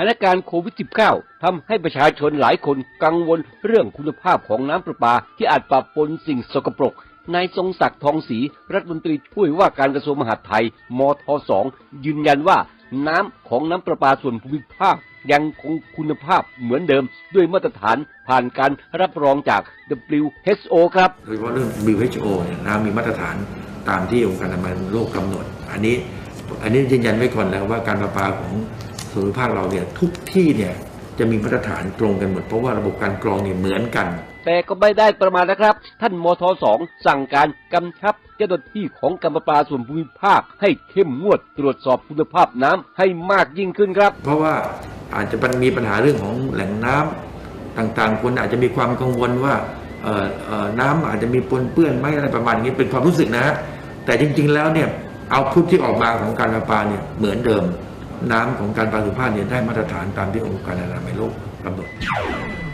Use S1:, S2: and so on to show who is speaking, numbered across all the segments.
S1: สถานการณ์โควิด -19 ทำให้ประชาชนหลายคนกังวลเรื่องคุณภาพของน้ำประปาที่อาจปะปนสิ่งสกปรก นายทรงศักดิ์ทองศรีรัฐมนตรีช่วยว่าการกระทรวงมหาดไทย มทสองยืนยันว่าน้ำของน้ำประปาส่วนภูมิภาคยังคงคุณภาพเหมือนเดิม ด้วยมาตรฐานผ่านการรับรองจาก WHO ครับ
S2: โดยเฉพาะเรื่อง WHO เนี่ยน้ำมีมาตรฐานตามที่องค์การอนามัยโลกกำหนด อันนี้อันนี้ยืนยันไว้ก่อนแล้วว่าการประปาของ ส่วนภูมิภาคเราเนี่ยทุกที่เนี่ยจะมีมาตรฐานตรงกันหมด เพราะว่าระบบการกรองเนี่ยเหมือนกัน
S1: แต่ก็ไม่ได้ประมาณนะครับ ท่านมทสองสั่งการกำชับเจ้าหน้าที่ของการประปาส่วนภูมิภาค ให้เข้มงวดตรวจสอบคุณภาพน้ำให้มากยิ่งขึ้นครับ
S2: เพราะว่าอาจจะมีปัญหาเรื่องของแหล่งน้ำต่างๆ คนอาจจะมีความกังวลว่าเอ่อเอ่อน้ำอาจจะมีปนเปื้อนไหมอะไรประมาณนี้เป็นความรู้สึกนะฮะแต่จริงๆแล้วเนี่ยเอาพุทที่ออกมาของการประปาเนี่ยเหมือนเดิม น้ำของการประปาสุภาพเนี่ยได้มาตรฐานตามที่องค์การอนามัยโลกกำหนด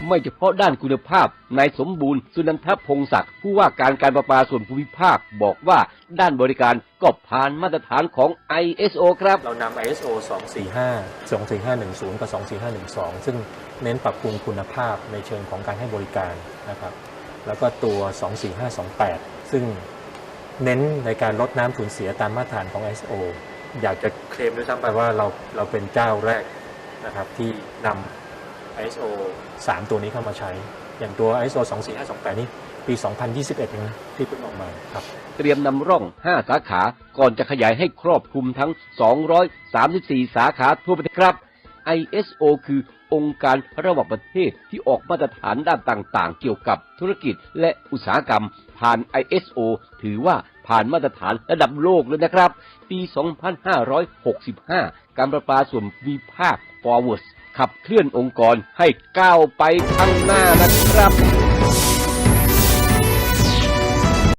S1: ไม่เฉพาะด้านคุณภาพ นายสมบูรณ์ สุนันทพงศักดิ์ผู้ว่าการการประปาส่วนภูมิภาคบอกว่าด้านบริการก็ผ่านมาตรฐานของ ISO ครับ
S3: เรานำ ISO 245 24510 กับ 24512 ซึ่งเน้นปรับปรุงคุณภาพในเชิงของการให้บริการนะครับ แล้วก็ตัว 24528 ซึ่งเน้นในการลดน้ำสูญเสียตามมาตรฐานของ ISO อยากจะเคลมด้วยซ้ำไปว่าเราเราเป็นเจ้าแรกนะครับที่นำ ISO 3 ตัวนี้เข้ามาใช้ อย่างตัว ISO 24528 นี่ปี 2021เองนะที่เพิ่งออกมาครับ
S1: เตรียมนำร่อง 5 สาขาก่อนจะขยายให้ครอบคลุมทั้ง 234 สาขาทั่วประเทศครับ ISO คือองค์การระหว่างประเทศที่ออกมาตรฐานด้านต่างๆ เกี่ยวกับธุรกิจและอุตสาหกรรม ผ่าน ISO ถือว่า ผ่านมาตรฐานระดับโลกเลยนะครับ ปี 2565 การประปาส่วนวิภาค Forward ขับเคลื่อนองค์กรให้ก้าวไปข้างหน้านะครับ